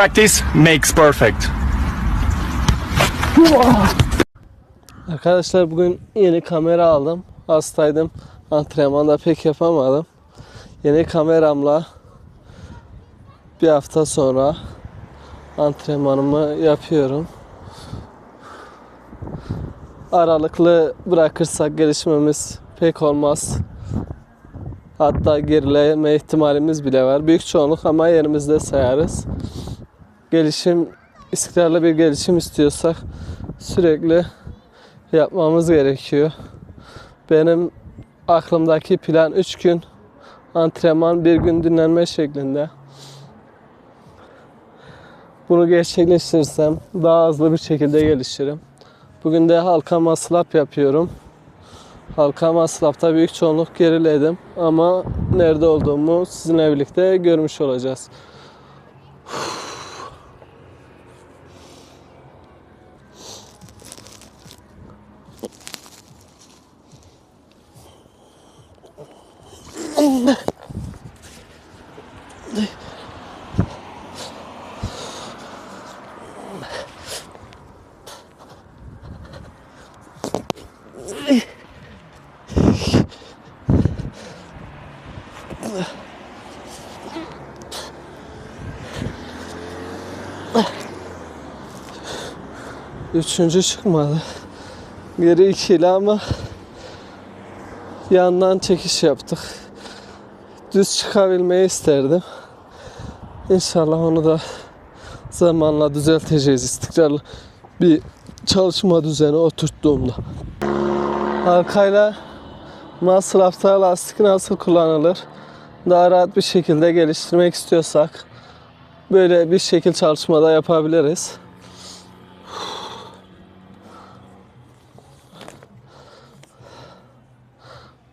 Practice makes perfect. Arkadaşlar bugün yeni kamera aldım. Hastaydım. Antrenmanda pek yapamadım. Yeni kameramla bir hafta sonra antrenmanımı yapıyorum. Aralıklı bırakırsak gelişmemiz pek olmaz. Hatta gerileme ihtimalimiz bile var. Büyük çoğunluk ama yerimizde sayarız. Gelişim, istikrarlı bir gelişim istiyorsak sürekli yapmamız gerekiyor. Benim aklımdaki plan 3 gün antrenman, bir gün dinlenme şeklinde. Bunu gerçekleştirirsem daha hızlı bir şekilde gelişirim. Bugün de halka maslap yapıyorum. Halka maslapta büyük çoğunluk geriledim ama nerede olduğumu sizinle birlikte görmüş olacağız. Üçüncü çıkmadı. Geri ikili ama yandan çekiş yaptık. Düz çıkabilmeyi isterdim. İnşallah onu da zamanla düzelteceğiz istikrarlı bir çalışma düzeni oturttuğumda. Arkayla masrafta lastik nasıl kullanılır? Daha rahat bir şekilde geliştirmek istiyorsak böyle bir şekil çalışmada yapabiliriz.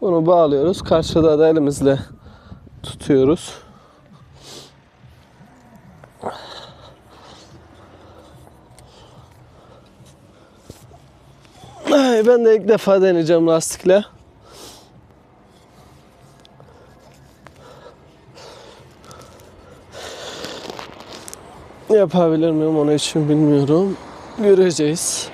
Bunu bağlıyoruz. Karşıda da elimizle tutuyoruz. Ben de ilk defa deneyeceğim lastikle. Yapabilir miyim onu için bilmiyorum. Göreceğiz.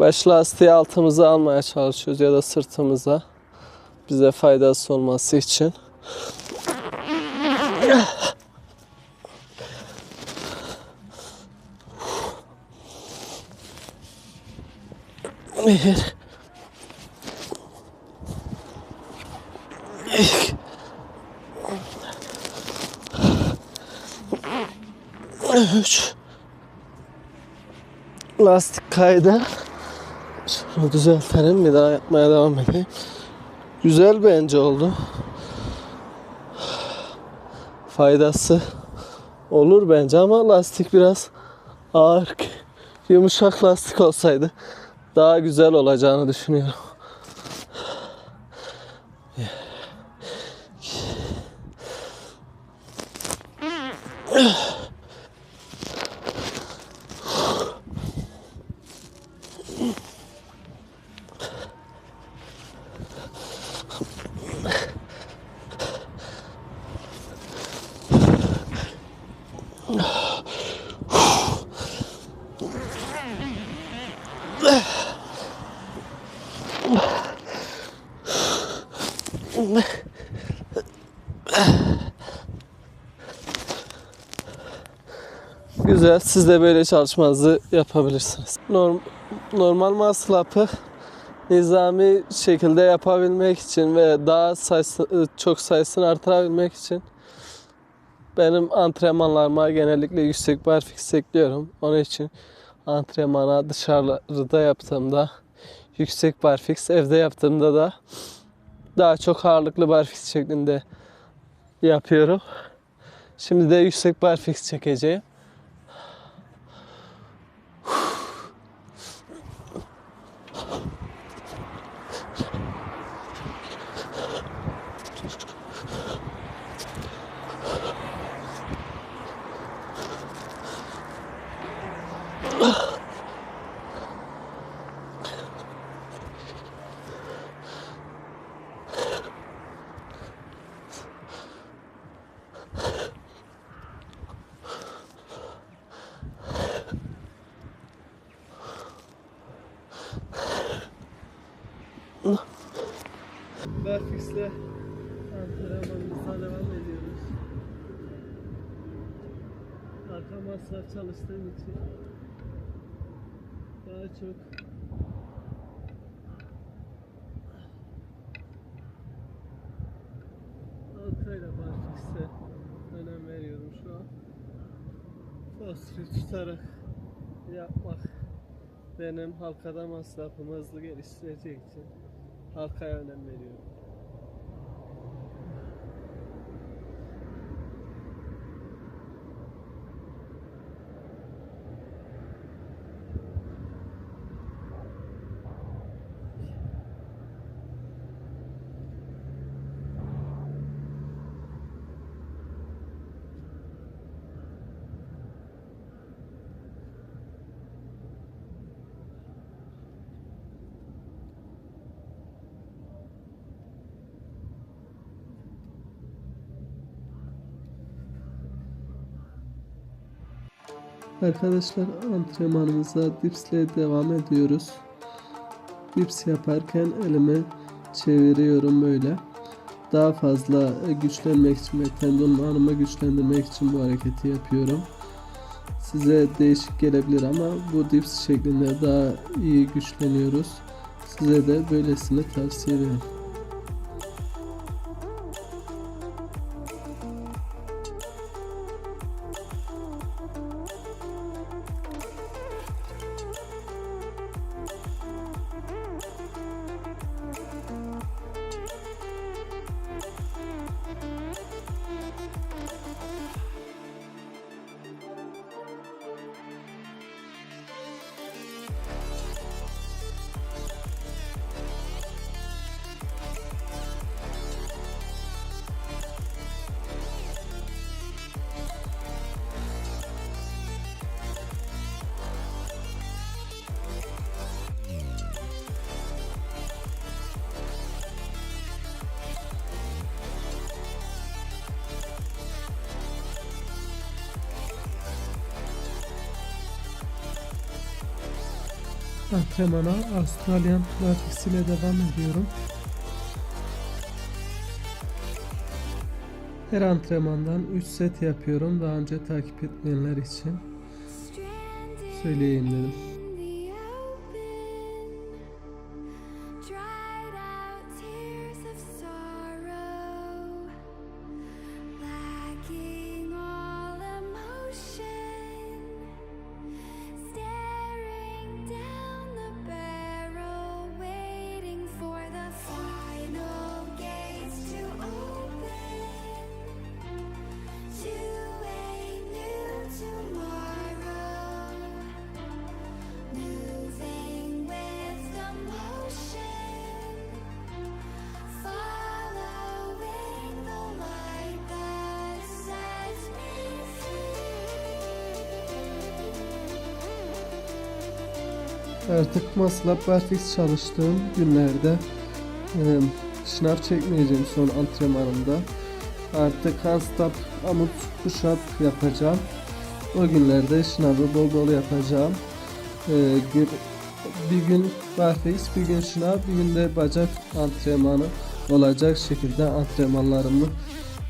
Baş lastiği altımıza almaya çalışıyoruz ya da sırtımıza. Bize faydası olması için. Bir. Üç. Lastik kaydı. Şunu düzeltelim bir daha yapmaya devam edeyim. Güzel bence oldu. Faydası olur bence ama lastik biraz ağır. Yumuşak lastik olsaydı daha güzel olacağını düşünüyorum. Güzel. Siz de böyle çalışmanızı yapabilirsiniz. Norm, normal maslapı nizami şekilde yapabilmek için ve daha sayısı, çok sayısını artırabilmek için benim antrenmanlarıma genellikle yüksek barfiks ekliyorum. Onun için antrenmana dışarıda yaptığımda yüksek barfiks, evde yaptığımda da daha çok ağırlıklı barfiks şeklinde yapıyorum. Şimdi de yüksek barfiks çekeceğim. Barfix'le antrenmanımıza devam ediyoruz. Arka masraf çalıştığım için daha çok Arkayla barfix'e önem veriyorum şu an. Basri tutarak yapmak benim halkada masrafımı hızlı geliştirecek için halkaya önem veriyorum. Arkadaşlar antrenmanımıza dipsle devam ediyoruz. Dips yaparken elimi çeviriyorum böyle. Daha fazla e, güçlenmek için ve tendonlarımı güçlendirmek için bu hareketi yapıyorum. Size değişik gelebilir ama bu dips şeklinde daha iyi güçleniyoruz. Size de böylesini tavsiye ederim. Antrenmana Australian Pilates ile devam ediyorum. Her antrenmandan 3 set yapıyorum. Daha önce takip etmeyenler için söyleyeyim dedim. Artık muscle-up barfix çalıştığım günlerde e, şınav çekmeyeceğim son antrenmanımda. Artık handstand amut push-up yapacağım. O günlerde şınavı bol bol yapacağım. Bir gün barfix, bir gün şınav, bir gün de bacak antrenmanı olacak şekilde antrenmanlarımı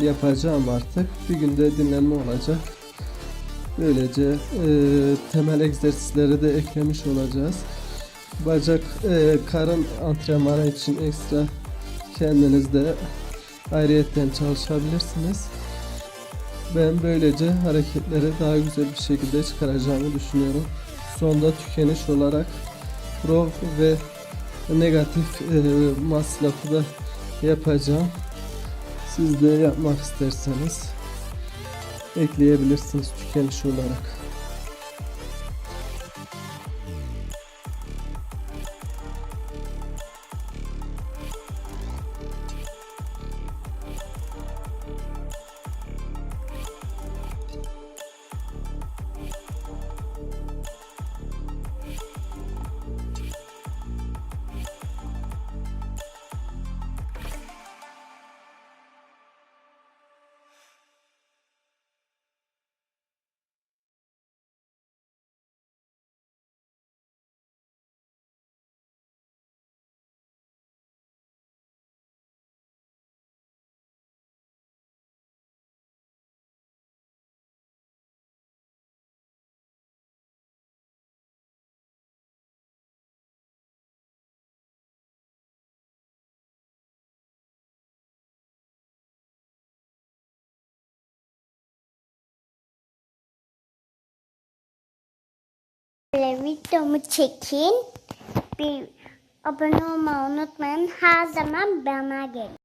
yapacağım artık. Bir günde dinlenme olacak. Böylece e, temel egzersizleri de eklemiş olacağız. Bacak, e, karın antrenmanı için ekstra kendiniz de ayrıyetten çalışabilirsiniz. Ben böylece hareketleri daha güzel bir şekilde çıkaracağımı düşünüyorum. Sonda tükeniş olarak pro ve negatif e, masrafı da yapacağım. Siz de yapmak isterseniz ekleyebilirsiniz tükeniş olarak. Videomu çekin. Bir abone olmayı unutmayın. Her zaman bana gelin.